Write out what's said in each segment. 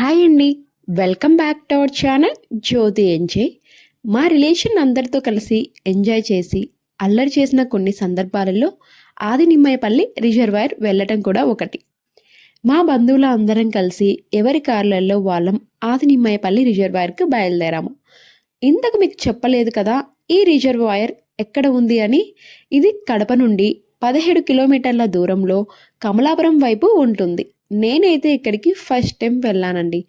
Hi అండి. Welcome back to our channel Jyothi enjoy మా relation అందరితో కలిసి ఎంజాయ్ చేసి అల్లరి చేసిన కొన్ని సందర్భాలలో ఆది నిమ్మయపల్లి రిజర్వాయర్ వెళ్ళటం కూడా ఒకటి. మా బంధువుల అందరం కలిసి ఎవరి కార్లలో వాళ్ళం ఆది నిమ్మయపల్లి రిజర్వాయర్కి బయలుదేరాము. ఇంతకు మీకు చెప్పలేదు కదా ఈ రిజర్వాయర్ ఎక్కడ ఉంది అని? ఇది కడప నుండి పదిహేడు కిలోమీటర్ల దూరంలో కమలాపురం వైపు ఉంటుంది. నేనైతే ఇక్కడికి ఫస్ట్ టైం వెళ్ళానండి.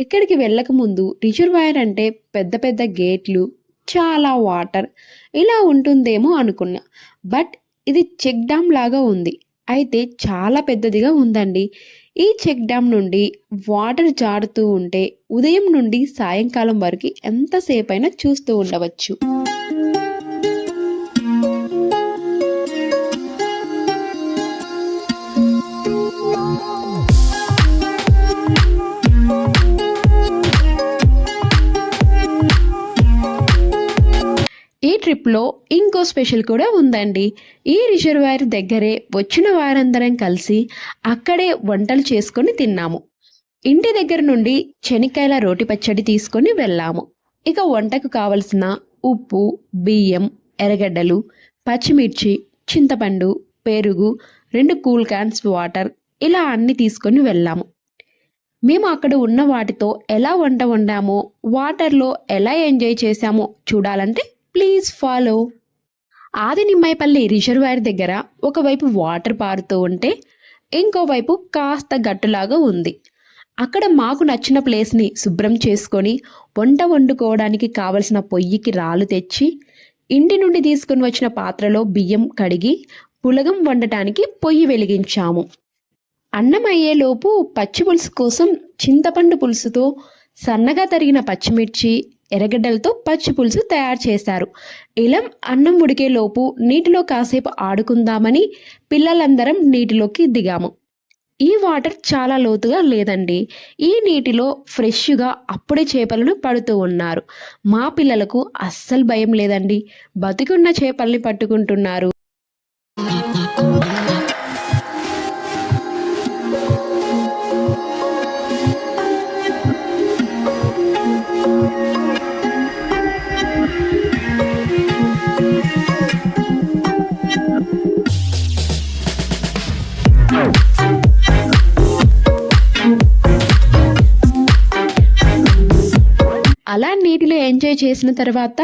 ఇక్కడికి వెళ్ళక ముందు రిజర్వాయర్ అంటే పెద్ద పెద్ద గేట్లు చాలా వాటర్ ఇలా ఉంటుందేమో అనుకున్నా. బట్ ఇది చెక్ డ్యామ్ లాగా ఉంది. అయితే చాలా పెద్దదిగా ఉందండి. ఈ చెక్ డ్యామ్ నుండి వాటర్ జారుతూ ఉంటే ఉదయం నుండి సాయంకాలం వరకు ఎంతసేపైనా చూస్తూ ఉండవచ్చు. ట్రిప్లో ఇంకో స్పెషల్ కూడా ఉందండి. ఈ రిజర్వాయర్ దగ్గరే వచ్చిన వారందరం కలిసి అక్కడే వంటలు చేసుకొని తిన్నాము. ఇంటి దగ్గర నుండి చెనిక్కాయల రోటి పచ్చడి తీసుకొని వెళ్ళాము. ఇక వంటకు కావలసిన ఉప్పు బియ్యం ఎర్రగడ్డలు పచ్చిమిర్చి చింతపండు పెరుగు రెండు కూల్ క్యాన్స్ వాటర్ ఇలా అన్ని తీసుకొని వెళ్ళాము. మేము అక్కడ ఉన్న వాటితో ఎలా వంట వండామో వాటర్లో ఎలా ఎంజాయ్ చేశామో చూడాలంటే ప్లీజ్ ఫాలో. ఆది నిమ్మాయిపల్లి రిజర్వాయర్ దగ్గర ఒకవైపు వాటర్ పారుతూ ఉంటే ఇంకోవైపు కాస్త గట్టులాగా ఉంది. అక్కడ మాకు నచ్చిన ప్లేస్ని శుభ్రం చేసుకొని వంట వండుకోవడానికి కావలసిన పొయ్యికి రాళ్ళు తెచ్చి ఇంటి నుండి తీసుకుని వచ్చిన పాత్రలో బియ్యం కడిగి పులగం వండటానికి పొయ్యి వెలిగించాము. అన్నం అయ్యేలోపు పచ్చి పులుసు కోసం చింతపండు పులుసుతో సన్నగా తరిగిన పచ్చిమిర్చి ఎర్రగడ్డలతో పచ్చి పులుసు తయారు చేశారు. ఇలం అన్నం ఉడికేలోపు నీటిలో కాసేపు ఆడుకుందామని పిల్లలందరం నీటిలోకి దిగాము. ఈ వాటర్ చాలా లోతుగా లేదండి. ఈ నీటిలో ఫ్రెష్గా అప్పుడే చేపలను పడుతూ ఉన్నారు. మా పిల్లలకు అస్సలు భయం లేదండి. బతికున్న చేపల్ని పట్టుకుంటున్నారు. ఎంజాయ్ చేసిన తర్వాత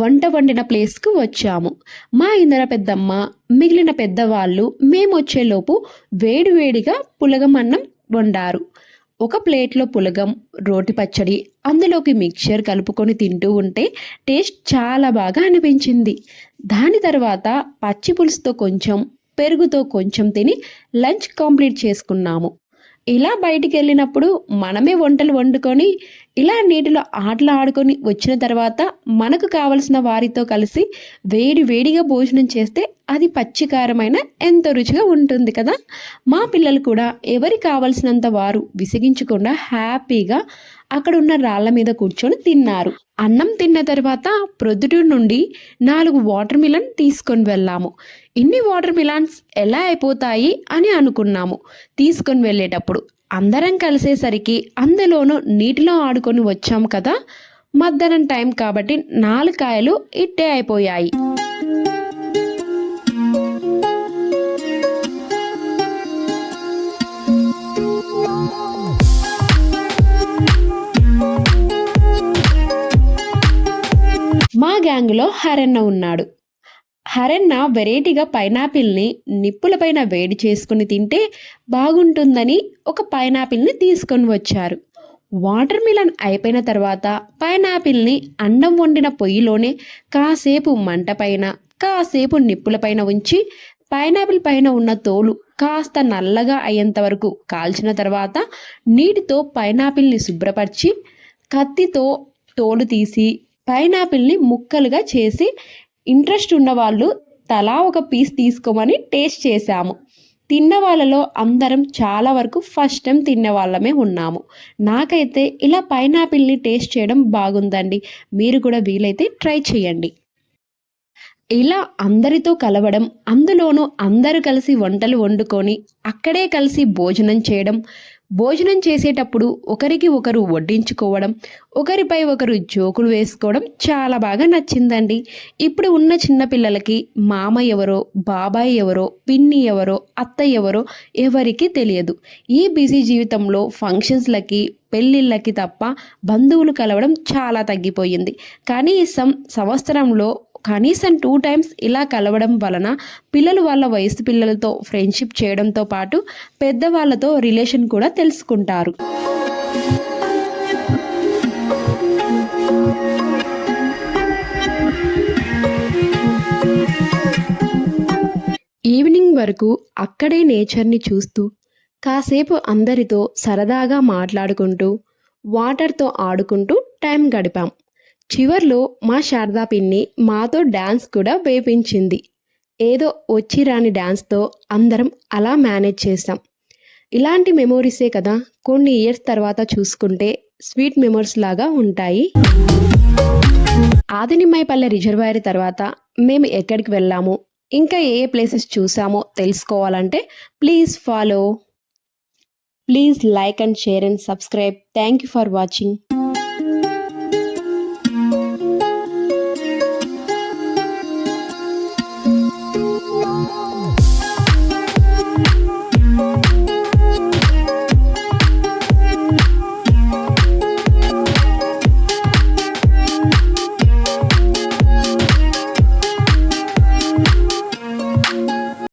వంట వండిన ప్లేస్కు వచ్చాము. మా ఇందర పెద్దమ్మ మిగిలిన పెద్దవాళ్ళు మేము వచ్చేలోపు వేడివేడిగా పులగం అన్నం వండారు. ఒక ప్లేట్లో పులగం రోటి పచ్చడి అందులోకి మిక్చర్ కలుపుకొని తింటూ ఉంటే టేస్ట్ చాలా బాగా అనిపించింది. దాని తర్వాత పచ్చి పులుసుతో కొంచెం పెరుగుతో కొంచెం తిని లంచ్ కంప్లీట్ చేసుకున్నాము. ఇలా బయటికి వెళ్ళినప్పుడు మనమే వంటలు వండుకొని ఇలా నీటిలో ఆటలు ఆడుకొని వచ్చిన తర్వాత మనకు కావలసిన వారితో కలిసి వేడి వేడిగా భోజనం చేస్తే అది పచ్చికారమైన ఎంతో రుచిగా ఉంటుంది కదా. మా పిల్లలు కూడా ఎవరికి కావలసినంత వారు విసిగించకుండా హ్యాపీగా అక్కడ ఉన్న రాళ్ళ మీద కూర్చొని తిన్నారు. అన్నం తిన్న తర్వాత ప్రొద్దుటి నుండి నాలుగు వాటర్ మిలన్ తీసుకొని వెళ్ళాము. ఇన్ని వాటర్ మిలాన్స్ ఎలా అయిపోతాయి అని అనుకున్నాము. తీసుకొని వెళ్ళేటప్పుడు అందరం కలిసేసరికి అందులోనూ నీటిలో ఆడుకొని వచ్చాం కదా. మధ్యాహ్నం టైం కాబట్టి నాలుగు కాయలు ఇట్టే అయిపోయాయి. గ్యాంగ్లో హరెన్న ఉన్నాడు. హరెన్న వెరైటీగా పైనాపిల్ని నిప్పులపైన వేడి చేసుకుని తింటే బాగుంటుందని ఒక పైనాపిల్ని తీసుకొని వచ్చారు. వాటర్ మిలన్ అయిపోయిన తర్వాత పైనాపిల్ని అండం వండిన పొయ్యిలోనే కాసేపు మంటపైన కాసేపు నిప్పులపైన ఉంచి పైనాపిల్ పైన ఉన్న తోలు కాస్త నల్లగా అయ్యేంత వరకు కాల్చిన తర్వాత నీటితో పైనాపిల్ని శుభ్రపరిచి కత్తితో తోలు తీసి పైనాపిల్ని ముక్కలుగా చేసి ఇంట్రెస్ట్ ఉన్నవాళ్ళు తలా ఒక పీస్ తీసుకోమని టేస్ట్ చేశాము. తిన్న వాళ్ళలో అందరం చాలా వరకు ఫస్ట్ టైం తిన్న వాళ్ళమే ఉన్నాము. నాకైతే ఇలా పైనాపిల్ని టేస్ట్ చేయడం బాగుందండి. మీరు కూడా వీలైతే ట్రై చేయండి. ఇలా అందరితో కలవడం అందులోనూ అందరూ కలిసి వంటలు వండుకొని అక్కడే కలిసి భోజనం చేయడం భోజనం చేసేటప్పుడు ఒకరికి ఒకరు వడ్డించుకోవడం ఒకరిపై ఒకరు జోకులు వేసుకోవడం చాలా బాగా నచ్చిందండి. ఇప్పుడు ఉన్న చిన్నపిల్లలకి మామ ఎవరో బాబాయ్ ఎవరో పిన్ని ఎవరో అత్త ఎవరో ఎవరికీ తెలియదు. ఈ బిజీ జీవితంలో ఫంక్షన్స్లకి పెళ్ళిళ్ళకి తప్ప బంధువులు కలవడం చాలా తగ్గిపోయింది. కనీసం సంవత్సరంలో కనీసం టూ టైమ్స్ ఇలా కలవడం వలన పిల్లలు వాళ్ళ వయసు పిల్లలతో ఫ్రెండ్షిప్ చేయడంతో పాటు పెద్దవాళ్ళతో రిలేషన్ కూడా తెలుసుకుంటారు. ఈవినింగ్ వరకు అక్కడే నేచర్ని చూస్తూ కాసేపు అందరితో సరదాగా మాట్లాడుకుంటూ వాటర్తో ఆడుకుంటూ టైం గడిపాం. చివర్లో మా శారదా పిన్ని మాతో డ్యాన్స్ కూడా వేపించింది. ఏదో వచ్చి రాని డ్యాన్స్తో అందరం అలా మేనేజ్ చేసాం ఇలాంటి మెమోరీసే కదా కొన్ని ఇయర్స్ తర్వాత చూసుకుంటే స్వీట్ మెమోరీస్ లాగా ఉంటాయి. ఆదినిమ్మాయిపల్లె రిజర్వాయర్ తర్వాత మేము ఎక్కడికి వెళ్ళాము? ఇంకా ఏ ఏ ప్లేసెస్ చూసామో తెలుసుకోవాలంటే please follow. Please like and share and subscribe. Thank you for watching.